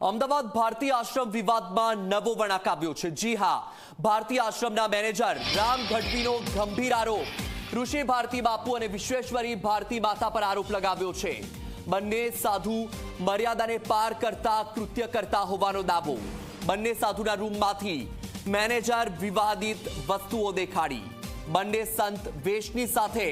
અમદાવાદ ભારતીય આશ્રમ વિવાદમાં નવો વળાંક આવ્યો છે. જી હા, ભારતીય આશ્રમના મેનેજર રામ ગઢવીનો ગંભીર આરોપ. ઋષિ ભારતી બાપુ અને વિશ્વેશ્વરી ભારતી માતા પર આરોપ લગાવ્યો છે. બંને સાધુ મર્યાદાને પાર કરતા, કૃત્ય કરતા હોવાનો દાવો. બંને સાધુના રૂમમાંથી મેનેજર વિવાદિત વસ્તુઓ દેખાડી. બંને સંત વેશની સાથે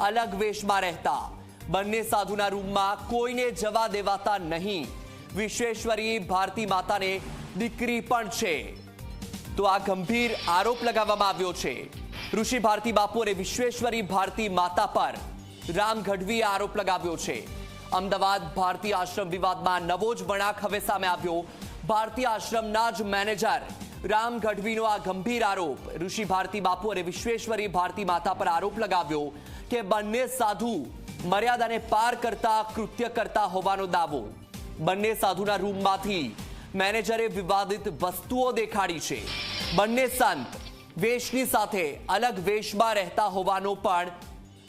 અલગ વેશમાં રહેતા. બંને સાધુના રૂમમાં કોઈને જવા દેવાતા નહીં. વિશ્વેશ્વરી ભારતી માતાને દીકરી પણ છે. તો આ ગંભીર આરોપ લગાવવામાં આવ્યો છે. ઋષિ ભારતી બાપુ અને વિશ્વેશ્વરી ભારતી માતા પર રામ ગઢવીએ આરોપ લગાવ્યો છે. અમદાવાદ ભારતીય આશ્રમ વિવાદમાં નવો જ વળાંક હવે સામે આવ્યો. ભારતીય આશ્રમના જ મેનેજર રામ ગઢવીનો આ ગંભીર આરોપ. ઋષિ ભારતી બાપુ અને વિશ્વેશ્વરી ભારતી માતા પર આરોપ લગાવ્યો કે બંને સાધુ મર્યાદાને પાર કરતા, કૃત્ય કરતા હોવાનો દાવો. બંને સાધુના રૂમમાંથી મેનેજરે વિવાદિત વસ્તુઓ દેખાડી છે. બંને સંત વેશની સાથે અલગ વેશમાં રહેતા હોવાનો પણ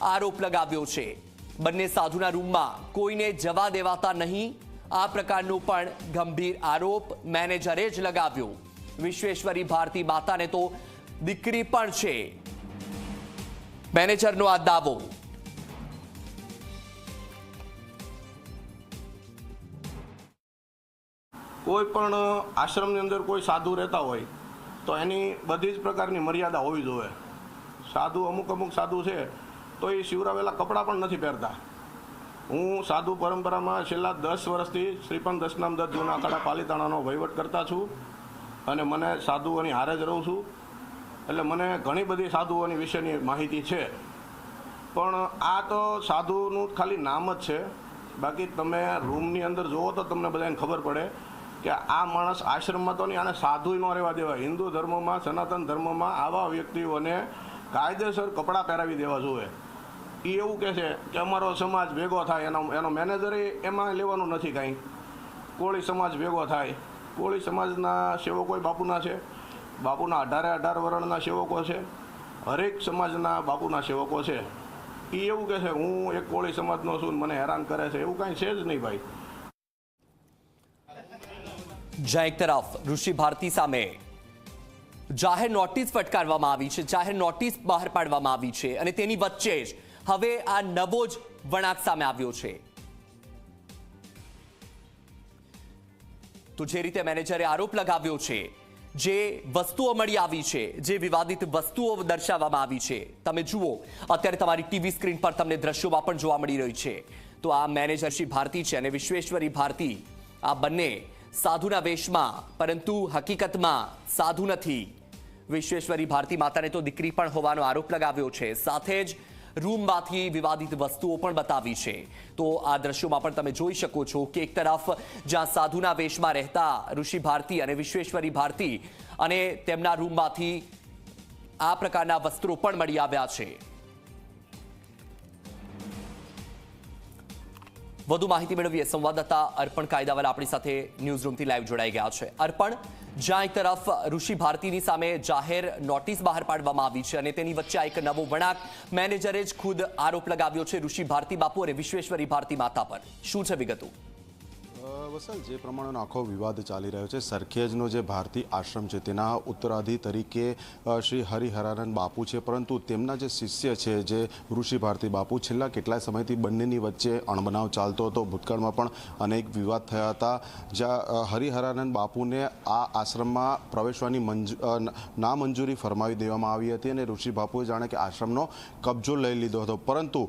આરોપ લગાવ્યો છે. બંને સાધુના રૂમમાં કોઈને જવા દેવાતા નહીં. આ પ્રકારનો પણ ગંભીર આરોપ મેનેજરે જ લગાવ્યો. વિશ્વેશ્વરી ભારતી માતાને તો દીકરી પણ છે. મેનેજરનો આ દાવો કોઈ પણ આશ્રમની અંદર કોઈ સાધુ રહેતા હોય, તો એની બધી જ પ્રકારની મર્યાદા હોવી જોઈએ. સાધુ અમુક અમુક સાધુ છે, તો એ શિવરાવેલા કપડાં પણ નથી પહેરતા. હું સાધુ પરંપરામાં છેલ્લા દસ વર્ષથી શ્રીપંત દશનામ દત્ત જૂના પાલીતાણાનો વહીવટ કરતા છું અને મને સાધુઓની હારે જ રહું છું. એટલે મને ઘણી બધી સાધુઓની વિશેની માહિતી છે. પણ આ તો સાધુનું ખાલી નામ જ છે. બાકી તમે રૂમની અંદર જુઓ તો તમને બધાને ખબર પડે કે આ માણસ આશ્રમમાં તો નહીં આને સાધુ ન રહેવા દેવાય હિન્દુ ધર્મમાં, સનાતન ધર્મમાં આવા વ્યક્તિઓને કાયદેસર કપડાં પહેરાવી દેવા જોઈએ. એ એવું કહે છે કે અમારો સમાજ ભેગો થાય, એનો એનો મેનેજરે એમાં લેવાનું નથી કાંઈ. કોળી સમાજ ભેગો થાય. કોળી સમાજના સેવકો બાપુના છે. બાપુના અઢારે અઢાર વર્ણના સેવકો છે. હરેક સમાજના બાપુના સેવકો છે. એ એવું કહે છે, હું એક કોળી સમાજનો છું મને હેરાન કરે છે. એવું કાંઈ છે જ નહીં ભાઈ. જ્યાં એક તરફ, ઋષિ ભારતી સામે. જાહેર નોટિસ ફટકારવામાં આવી છે, જાહેર નોટિસ બહાર પાડવામાં આવી છે અને તેની વચ્ચે જ હવે આ નવો જ વળાંક સામે આવ્યો છે. તો જે રીતે મેનેજરે આરોપ લગાવ્યો છે, જે વસ્તુઓ મળી આવી છે, જે વિવાદિત વસ્તુઓ દર્શાવવામાં આવી છે. તમે જુઓ, અત્યારે તમારી ટીવી સ્ક્રીન પર તમને દ્રશ્યોમાં પણ જોવા મળી રહી છે. તો આ મેનેજર શ્રી ભારતી છે અને વિશ્વેશ્વરી ભારતી, આ બંને સાધુના વેશમાં, પરંતુ હકીકતમાં સાધુ નથી. વિશ્વેશ્વરી ભારતી માતાને તો દીકરી પણ હોવાનો આરોપ લગાવ્યો છે. સાથે જ રૂમમાંથી વિવાદિત વસ્તુઓ પણ બતાવી છે. તો આ દ્રશ્યોમાં પણ તમે જોઈ શકો છો કે એક તરફ જ્યાં સાધુના વેશમાં રહેતા ઋષિ ભારતી અને વિશ્વેશ્વરી ભારતી અને તેમના રૂમમાંથી આ પ્રકારના વસ્ત્રો પણ મળી આવ્યા છે. વધુ માહિતી મેળવીએ. સંવાદદાતા અર્પણ કાયદાવાલા આપણી સાથે ન્યૂઝ રૂમથી લાઈવ જોડાઈ ગયા છે. અર્પણ, જ્યાં એક તરફ ઋષિ ભારતીની સામે જાહેર નોટિસ બહાર પાડવામાં આવી છે અને તેની વચ્ચે એક નવો વળાંક મેનેજરે જ ખુદ આરોપ લગાવ્યો છે ઋષિ ભારતી બાપુ અને વિશ્વેશ્વરી ભારતી માતા પર. શું છે વિગતો? વસલ જે પ્રમાણેનો આખો વિવાદ ચાલી રહ્યો છે, સરખેજનો જે ભારતી આશ્રમ છે, તેના ઉત્તરાધિ તરીકે શ્રી હરિહરાનંદ બાપુ છે, પરંતુ તેમના જે શિષ્ય છે, જે ઋષિ ભારતી બાપુ, છેલ્લા કેટલાય સમયથી બંનેની વચ્ચે અણબનાવ ચાલતો હતો. ભૂતકાળમાં પણ અનેક વિવાદ થયા હતા. જ્યાં હરિહરાનંદ બાપુને આ આશ્રમમાં પ્રવેશવાની નામંજૂરી ફરમાવી દેવામાં આવી હતી અને ઋષિ બાપુએ જાણે કે આશ્રમનો કબજો લઈ લીધો હતો. પરંતુ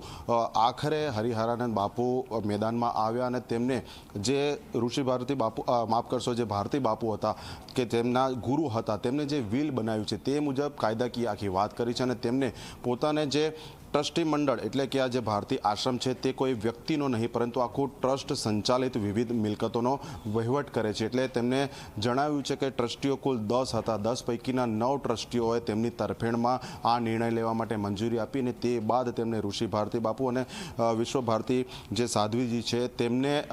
આખરે હરિહરાનંદ બાપુ મેદાનમાં આવ્યા અને તેમને જે ઋષિ ભારતી બાપુ માફ કરશો, જે ભારતી બાપુ હતા, કે તેમના ગુરુ હતા, તેમને જે વિલ બનાવ્યું છે, તે મુજબ કાયદાકીય આખી વાત કરી છે અને તેમને પોતાને જે ટ્રસ્ટી મંડળ, એટલે કે આ જે ભારતીય આશ્રમ છે, તે કોઈ વ્યક્તિનો નહીં, પરંતુ આખું ટ્રસ્ટ સંચાલિત વિવિધ મિલકતોનો વહીવટ કરે છે. એટલે તેમને જણાવ્યું છે કે ટ્રસ્ટીઓ કુલ દસ હતા, દસ પૈકીના નવ ટ્રસ્ટીઓએ તેમની તરફેણમાં આ નિર્ણય લેવા માટે મંજૂરી આપી અને તે બાદ તેમને ઋષિ ભારતી બાપુ અને વિશ્વભારતી વિશ્વ ભારતી જે સાધ્વીજી છે, તેમને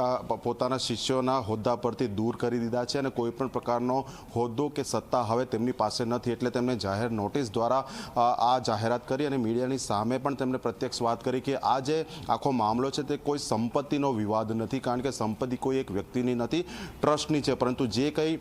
પોતાના પ- પોતાના હોદ્દા પરથી દૂર કરી દીધા છે અને કોઈ પણ પ્રકારનો હોદ્દો કે સત્તા હવે તેમની પાસે નથી એટલે તેમણે જાહેર નોટિસ દ્વારા આ જાહેરાત કરી અને મીડિયાની સામે પણ તેમણે પ્રત્યક્ષ વાત કરી કે આ જે આખો મામલો છે તે કોઈ સંપત્તિનો વિવાદ નથી, કારણ કે સંપત્તિ કોઈ એક વ્યક્તિની નથી, ટ્રસ્ટની છે. પરંતુ જે કંઈ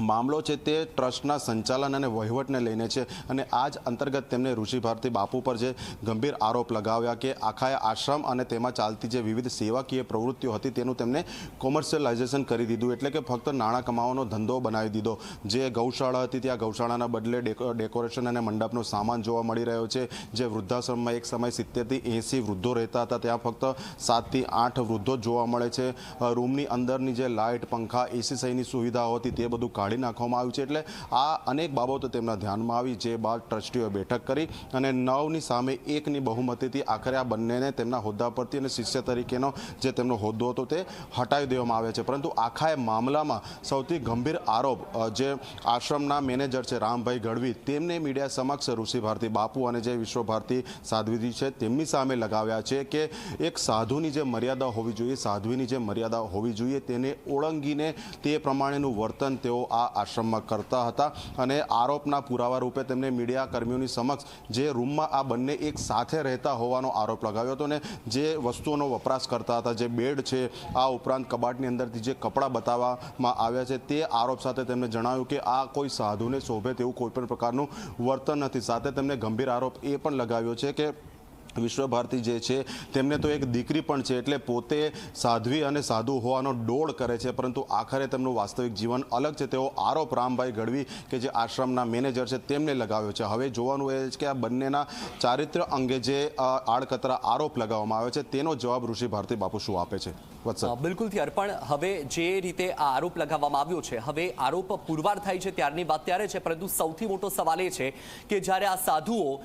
મામલો છે તે ટ્રસ્ટના સંચાલન અને વહીવટને લઈને છે અને આ જ અંતર્ગત તેમને ઋષિ ભારતી બાપુ પર જે ગંભીર આરોપ લગાવ્યા કે આખા આશ્રમ અને તેમાં ચાલતી જે વિવિધ સેવાકીય પ્રવૃત્તિઓ હતી તેનું તેમને કોમર્શિયલાઇઝેશન કરી દીધું. એટલે કે ફક્ત નાણાં કમાવાનો ધંધો બનાવી દીધો. જે ગૌશાળા હતી ત્યાં ગૌશાળાના બદલે ડેકોરેશન અને મંડપનો સામાન જોવા મળી રહ્યો છે. જે વૃદ્ધાશ્રમમાં એક સમય સિત્તેરથી એંસી વૃદ્ધો રહેતા હતા. ત્યાં ફક્ત સાતથી આઠ વૃદ્ધો જોવા મળે છે. રૂમની અંદરની જે લાઇટ, પંખા, એસી સહીની સુવિધાઓ હતી તે બધું કાઢી નાખવામાં આવ્યું છે. એટલે આ અનેક બાબતો તેમના ધ્યાનમાં આવી, જે બાદ ટ્રસ્ટીઓએ બેઠક કરી અને નવની સામે એકની બહુમતીથી આખરે આ બંનેને તેમના હોદ્દા પરથી અને શિષ્ય તરીકેનો જે તેમનો હોદ્દો હતો તે હટાવી દેવામાં આવે છે. પરંતુ આખા એ મામલામાં સૌથી ગંભીર આરોપ જે આશ્રમના મેનેજર છે રામભાઈ ગઢવી, તેમને મીડિયા સમક્ષ ઋષિ ભારતી બાપુ અને જે વિશ્વભારતી સાધ્વીજી છે તેમની સામે લગાવ્યા છે કે એક સાધુની જે મર્યાદા હોવી જોઈએ, સાધ્વીની જે મર્યાદા હોવી જોઈએ, તેને ઓળંગીને તે પ્રમાણેનું વર્તન તેઓ આ આશ્રમમાં કરતા હતા અને આરોપના પુરાવા રૂપે તેમને મીડિયા કર્મીઓની સમક્ષ જે રૂમમાં આ બંને એક સાથે રહેતા હોવાનો આરોપ લગાવ્યો હતો ને જે વસ્તુઓનો વપરાશ કરતા હતા, જે બેડ છે, આ ઉપરાંત કબાટની અંદરથી જે કપડાં બતાવવામાં આવ્યા છે તે આરોપ સાથે તેમણે જણાવ્યું કે આ કોઈ સાધુને શોભે તેવું કોઈપણ પ્રકારનું વર્તન નથી. સાથે તેમને ગંભીર આરોપ એ પણ લગાવ્યો છે કે વિશ્વ ભારતી જે છે, તેમને તો એક દીકરી પણ છે એટલે પોતે સાધ્વી અને સાધુ હોવાનો ડોળ કરે છે. પરંતુ આખરે તેમનું વાસ્તવિક જીવન અલગ છે. તેવો આરોપ રામભાઈ ગઢવી કે જે આશ્રમના મેનેજર છે, તેમને લગાવ્યો છે. હવે જોવાનું એ છે કે આ બંનેના ચારિત્ર અંગે જે આડકતરા આરોપ લગાવવામાં આવ્યો છે, તેનો જવાબ ઋષિ ભારતી બાપુ શું આપે છે? વત્સલ અ, બિલકુલથી અર્પણ. હવે જે રીતે આ આરોપ લગાવવામાં આવ્યો છે હવે આરોપ પુરવાર થાય છે ત્યારની વાત ત્યારે છે પરંતુ સૌથી મોટો સવાલ એ છે કે જ્યારે આ સાધુઓ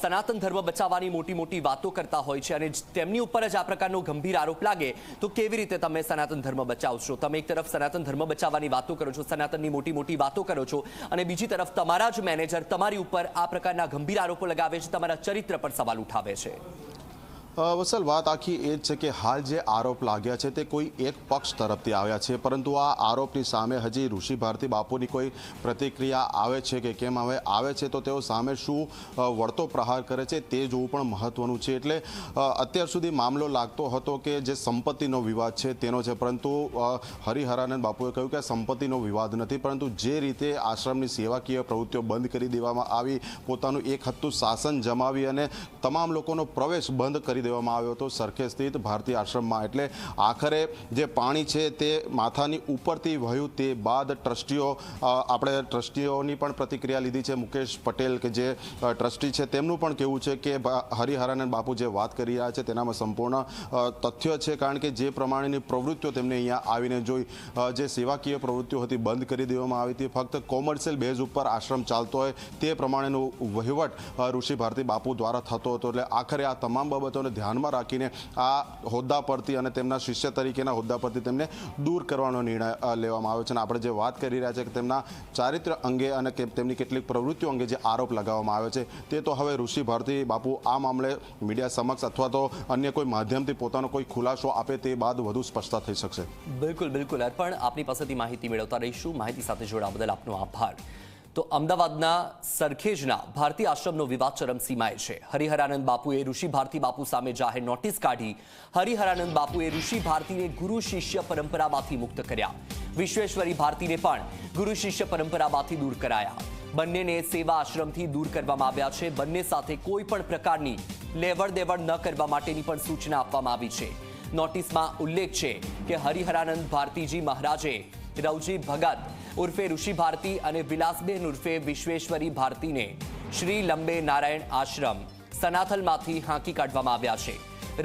સનાતન ધર્મ બચાવવાની મોટી મોટી વાતો કરતા હોય છે અને તેમની ઉપર જ આ પ્રકારનો ગંભીર આરોપ લાગે તો કેવી રીતે તમે સનાતન ધર્મ બચાવશો? તમે એક તરફ સનાતન ધર્મ બચાવવાની વાતો કરો છો સનાતનની મોટી મોટી વાતો કરો છો અને બીજી તરફ તમારા જ મેનેજર તમારી ઉપર આ પ્રકારના ગંભીર આરોપો લગાવે છે તમારા ચરિત્ર પર સવાલ ઉઠાવે છે. અ, વત્સલ વાત આખી એ જ છે કે હાલ જે આરોપ લાગ્યા છે તે કોઈ એક પક્ષ તરફથી આવ્યા છે. પરંતુ આ આરોપની સામે હજી ઋષિ ભારતી બાપુની કોઈ પ્રતિક્રિયા આવે છે કે કેમ હવે આવે છે તો તેઓ સામે શું વળતો પ્રહાર કરે છે તે જોવું પણ મહત્વનું છે. એટલે અત્યાર સુધી મામલો લાગતો હતો કે જે સંપત્તિનો વિવાદ છે તેનો છે. પરંતુ હરિહરાનંદ બાપુએ કહ્યું કે સંપત્તિનો વિવાદ નથી પરંતુ જે રીતે આશ્રમની સેવાકીય પ્રવૃત્તિઓ બંધ કરી દેવામાં આવી પોતાનું એક હત્તું શાસન જમાવી અને તમામ લોકોનો પ્રવેશ બંધ કરી દેવામાં આવ્યો હતો સરખે સ્થિત ભારતીય આશ્રમમાં. એટલે આખરે જે પાણી છે તે માથાની ઉપરથી વહ્યું તે બાદ ટ્રસ્ટીઓ આપણે ટ્રસ્ટીઓની પણ પ્રતિક્રિયા લીધી છે મુકેશ પટેલ કે જે ટ્રસ્ટી છે તેમનું પણ કહેવું છે કે હરિહરાનંદ બાપુ જે વાત કરી રહ્યા છે તેનામાં સંપૂર્ણ તથ્ય છે કારણ કે જે પ્રમાણેની પ્રવૃત્તિઓ તેમને અહીંયા આવીને જોઈ જે સેવાકીય પ્રવૃત્તિઓ હતી બંધ કરી દેવામાં આવી હતી. ફક્ત કોમર્શિયલ બેઝ ઉપર આશ્રમ ચાલતો હોય તે પ્રમાણેનું વહીવટ ઋષિ ભારતી બાપુ દ્વારા થતો હતો. એટલે આખરે આ તમામ બાબતોને ધ્યાનમાં રાખીને આ હોદ્દા પરથી અને તેમના શિષ્ય તરીકેના હોદ્દા પરથી તેમને દૂર કરવાનો નિર્ણય લેવામાં આવ્યો છે. અને આપણે જે વાત કરી રહ્યા છે કે તેમના ચારિત્ર અંગે અને તેમની કેટલીક પ્રવૃત્તિઓ અંગે જે આરોપ લગાવવામાં આવે છે, તે તો હવે ઋષિ ભારતી બાપુ આ મામલે મીડિયા સમક્ષ અથવા તો અન્ય કોઈ માધ્યમથી પોતાનો કોઈ ખુલાસો આપે તે બાદ વધુ સ્પષ્ટતા થઈ શકશે. બિલકુલ બિલકુલ. અર્પણ, આપની પાસેથી માહિતી મેળવતા રહીશું. માહિતી સાથે જોડાવા બદલ આપનો આભાર. તો અમદાવાદના સરખેજના ભારતી આશ્રમનો વિવાદ ચરમસીમાએ છે. હરિહરાનંદ બાપુએ ઋષિ ભારતી બાપુ સામે જાહેર નોટિસ કાઢી. હરિહરાનંદ બાપુએ ઋષિ ભારતીને ગુરુ શિષ્ય પરંપરામાંથી મુક્ત કર્યા. વિશ્વેશ્વરી ભારતીને પણ ગુરુ શિષ્ય પરંપરામાંથી દૂર કરાયા. બંનેને સેવા આશ્રમથી દૂર કરવામાં આવ્યા છે. બંને સાથે કોઈ પણ પ્રકારની લેવડ દેવડ ન કરવા માટેની પણ સૂચના આપવામાં આવી છે. નોટિસમાં ઉલ્લેખ છે કે હરિહરાનંદ ભારતીજી મહારાજે રવજી ભગત ઉર્ફે ઋષિ ભારતી અને વિલાસબેન ઉર્ફે વિશ્વેશ્વરી ભારતીને શ્રી લંબે નારાયણ આશ્રમ સનાથલમાંથી હાંકી કાઢવામાં આવ્યા છે.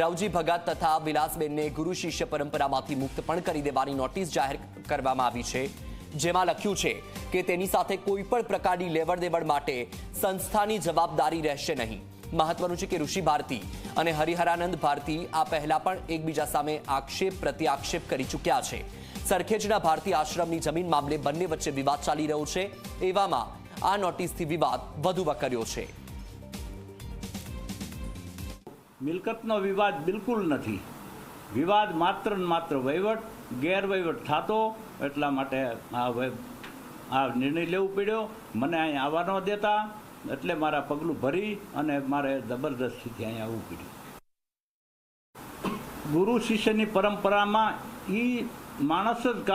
રવજી ભગત તથા વિલાસબેનને ગુરુ શિષ્ય પરંપરામાંથી મુક્ત પણ કરી દેવાની નોટિસ જાહેર કરવામાં આવી છે. જેમાં લખ્યું છે કે તેની સાથે કોઈ પણ પ્રકારની લેવડ દેવડ માટે સંસ્થાની જવાબદારી રહેશે નહીં. મહત્વનું છે કે ઋષિ ભારતી અને હરિહરાનંદ ભારતી આ પહેલા પણ એકબીજા સામે આક્ષેપ પ્રત્યાક્ષેપ કરી ચૂક્યા છે. સરખેજના ભારતીય આશ્રમની જમીન મામલે બંને વચ્ચે વિવાદ ચાલી રહ્યો છે. એવામાં આ નોટિસથી વિવાદ વધુ વકર્યો છે. મિલકતનો વિવાદ બિલકુલ નથી. વિવાદ માત્ર માત્ર વહીવટ, ગેરવહીવટ થતો એટલા માટે આ આ નિર્ણય લેવું પડ્યો. મને અહીં આવવા ન દેતા, એટલે મારા પગલું ભરી અને મારે જબરદસ્તીથી અહીંયા આવવું પડ્યું. ગુરુ શિષ્યની પરંપરામાં એ માણસ જ